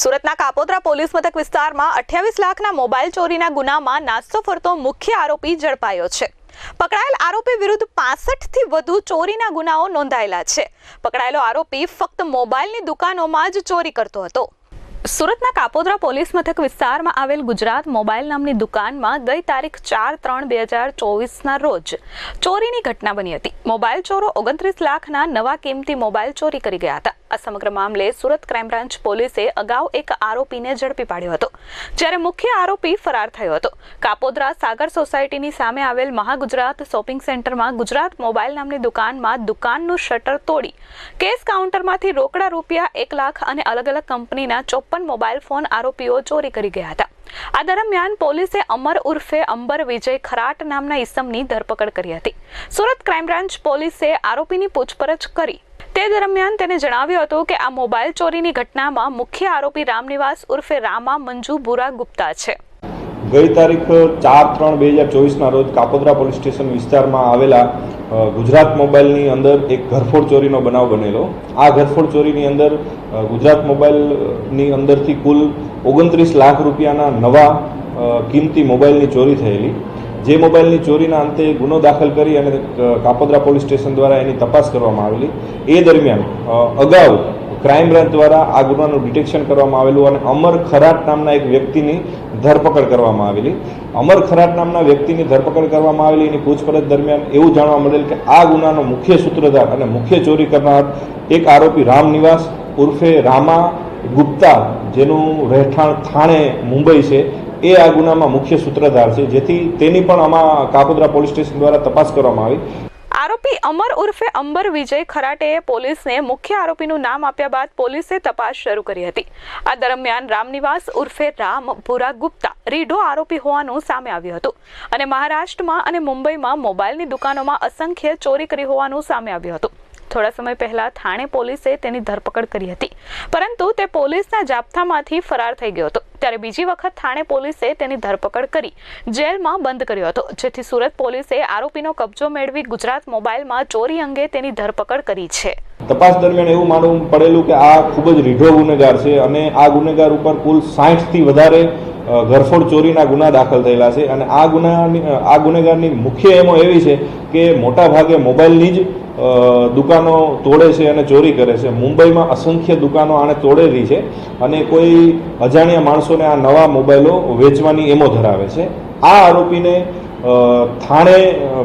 સુરતના કાપોદ્રા પોલીસ મથક વિસ્તારમાં અઠ્યાવીસ લાખના મોબાઈલ ચોરીના ગુનામાં નાસ્તો ફરતો મુખ્ય આરોપી ઝડપાયો છે. પકડાયેલ આરોપી વિરુદ્ધ પાસઠથી વધુ ચોરીના ગુનાઓ નોંધાયેલા છે. પકડાયેલો આરોપી ફક્ત મોબાઈલની દુકાનોમાં જ ચોરી કરતો હતો. સુરતના કાપોદ્રા પોલીસ મથક વિસ્તારમાં આવેલ ગુજરાત મોબાઈલ નામની દુકાનમાં ગઈ તારીખ ચાર ત્રણ બે હજાર ચોવીસના રોજ ચોરીની ઘટના બની હતી. મોબાઈલ ચોરો ઓગણત્રીસ લાખના નવા કિંમતી મોબાઈલ ચોરી કરી ગયા હતા. આ સમગ્ર મામલે સુરત ક્રાઇમ બ્રાન્ચ પોલીસે અગાઉ એક આરોપીને ઝડપી પાડ્યો હતો. જ્યારે મુખ્ય આરોપી ફરાર થયો હતો. કાપોદ્રા સાગર સોસાયટીની સામે આવેલ મહાગુજરાત શોપિંગ સેન્ટરમાં ગુજરાત મોબાઈલ નામની દુકાનમાં દુકાનનું શટર તોડી કેસ કાઉન્ટરમાંથી રોકડા રૂપિયા એક લાખ અને અલગ અલગ કંપનીના ચોપ્પન મોબાઈલ ફોન આરોપીઓ ચોરી કરી ગયા હતા. આ દરમિયાન પોલીસે અમર ઉર્ફે અંબર વિજય ખરાટ નામના ઈસમની ધરપકડ કરી હતી. સુરત ક્રાઇમ બ્રાન્ચ પોલીસે આરોપીની પૂછપરછ કરી તે દરમિયાન તેને જણાવ્યું હતું કે આ મોબાઈલ ચોરીની ઘટનામાં મુખ્ય આરોપી રામનિવાસ ઉર્ફે રામા મંજુ બુરા ગુપ્તા છે. ગઈ તારીખ ચાર ત્રણ બે હજાર ચોવીસના રોજ કાપોદ્રા પોલીસ સ્ટેશન વિસ્તારમાં આવેલા ગુજરાત મોબાઈલની અંદર એક ઘરફોડ ચોરીનો બનાવ બનેલો. આ ઘરફોડ ચોરીની અંદર ગુજરાત મોબાઈલની અંદરથી કુલ ઓગણત્રીસ લાખ રૂપિયાના નવા કિંમતી મોબાઈલની ચોરી થયેલી. જે મોબાઈલની ચોરીના અંતે ગુનો દાખલ કરી અને કાપોદ્રા પોલીસ સ્ટેશન દ્વારા એની તપાસ કરવામાં આવેલી. એ દરમિયાન અગાઉ ક્રાઇમ બ્રાન્ચ દ્વારા આ ગુનાનું ડિટેક્શન કરવામાં આવેલું અને અમર ખરાટ નામના એક વ્યક્તિની ધરપકડ કરવામાં આવેલી. અમર ખરાટ નામના વ્યક્તિની ધરપકડ કરવામાં આવેલી. એની પૂછપરછ દરમિયાન એવું જાણવા મળેલ કે આ ગુનાનો મુખ્ય સૂત્રધાર અને મુખ્ય ચોરી કરનાર એક આરોપી રામ નિવાસ ઉર્ફે રામા ગુપ્તા, જેનું રહેઠાણ થાણે મુંબઈ છે. એ આ ગુનામાં મુખ્ય સૂત્રધાર છે, જેથી તેની પણ આમાં કાપોદ્રા પોલીસ સ્ટેશન દ્વારા તપાસ કરવામાં આવી. આરોપી અમર ઉર્ફે અંબર વિજય ખરાટેએ પોલીસને મુખ્ય આરોપીનું નામ આપ્યા બાદ પોલીસે તપાસ શરૂ કરી હતી. આ દરમિયાન રામનિવાસ ઉર્ફે રામ ભૂરા ગુપ્તા રીઢો આરોપી હોવાનું સામે આવ્યું હતું. અને મહારાષ્ટ્રમાં અને મુંબઈમાં મોબાઈલની દુકાનોમાં અસંખ્ય ચોરી કરી હોવાનું સામે આવ્યું હતું. થોડા સમય પહેલા થાણે પોલીસે તેની ધરપકડ કરી હતી. પરંતુ તે પોલીસના જાપ્થામાંથી ફરાર થઈ ગયો હતો. ત્યારે બીજી વખત થાણે પોલીસે તેની ધરપકડ કરી જેલમાં બંધ કર્યો હતો. જેથી સુરત પોલીસે આરોપીનો કબજો મેળવી ગુજરાત મોબાઈલમાં ચોરી અંગે તેની ધરપકડ કરી છે. તપાસ દરમિયાન એવું માનવું પડેલું કે આ ખૂબ જ રીઢો ગુનેગાર છે અને આ ગુનેગાર ઉપર કુલ સાહીઠથી વધારે ઘરફોડ ચોરીના ગુના દાખલ થયેલા છે. અને આ ગુનાની આ ગુનેગારની મુખ્ય એમો એવી છે કે મોટા ભાગે મોબાઈલની જ દુકાનો તોડે છે અને ચોરી કરે છે. મુંબઈમાં અસંખ્ય દુકાનો આણે તોડેલી છે અને કોઈ અજાણ્યા માણસોને આ નવા મોબાઈલો વેચવાની એમો ધરાવે છે. આ આરોપીને થાણે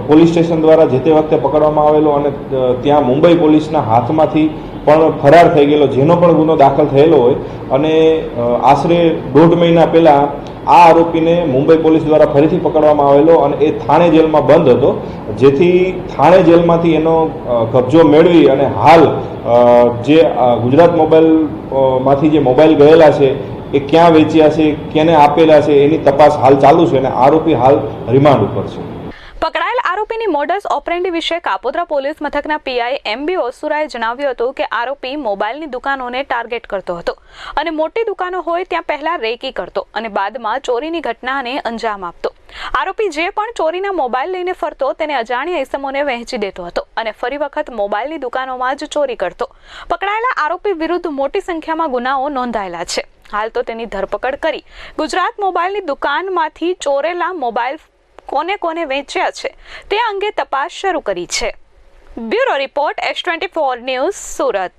પોલીસ સ્ટેશન દ્વારા જે તે વખતે પકડવામાં આવેલો અને ત્યાં મુંબઈ પોલીસના હાથમાંથી પણ ફરાર થઈ ગયેલો, જેનો પણ ગુનો દાખલ થયેલો હોય, અને આશરે દોઢ મહિના પહેલાં આ આરોપીને મુંબઈ પોલીસ દ્વારા ફરીથી પકડવામાં આવેલો અને એ થાણે જેલમાં બંધ હતો. જેથી થાણે જેલમાંથી એનો કબજો મેળવી અને હાલ જે ગુજરાત મોબાઈલમાંથી જે મોબાઈલ ગયેલા છે, એ ક્યાં વેચ્યા છે, કેને આપેલા છે, એની તપાસ હાલ ચાલુ છે અને આરોપી હાલ રિમાન્ડ ઉપર છે. આરોપીની મોડસ ઓપરેન્ડી વિશે કાપોદ્રા પોલીસ મથકના પીઆઈ એમ બી ઓસુરાએ જણાવ્યું હતું કે આરોપી મોબાઈલની દુકાનોને ટાર્ગેટ કરતો હતો અને મોટી દુકાનો હોય ત્યાં પહેલા રેકી કરતો અને બાદમાં ચોરીની ઘટનાને અંજામ આપતો. આરોપી જે પણ ચોરીના મોબાઈલ લઈને ફરતો તેને અજાણ્યા ઇસમોને વહેંચી દેતો હતો અને ફરી વખત મોબાઈલની દુકાનોમાં જ ચોરી કરતો. પકડાયેલા આરોપી વિરુદ્ધ મોટી સંખ્યામાં ગુનાઓ નોંધાયેલા છે. હાલ તો તેની ધરપકડ કરી ગુજરાત મોબાઈલની દુકાનમાંથી ચોરેલા મોબાઈલ કોને કોને વેચ્યા છે તે અંગે તપાસ શરૂ કરી છે. Bureau report S twenty four news Surat.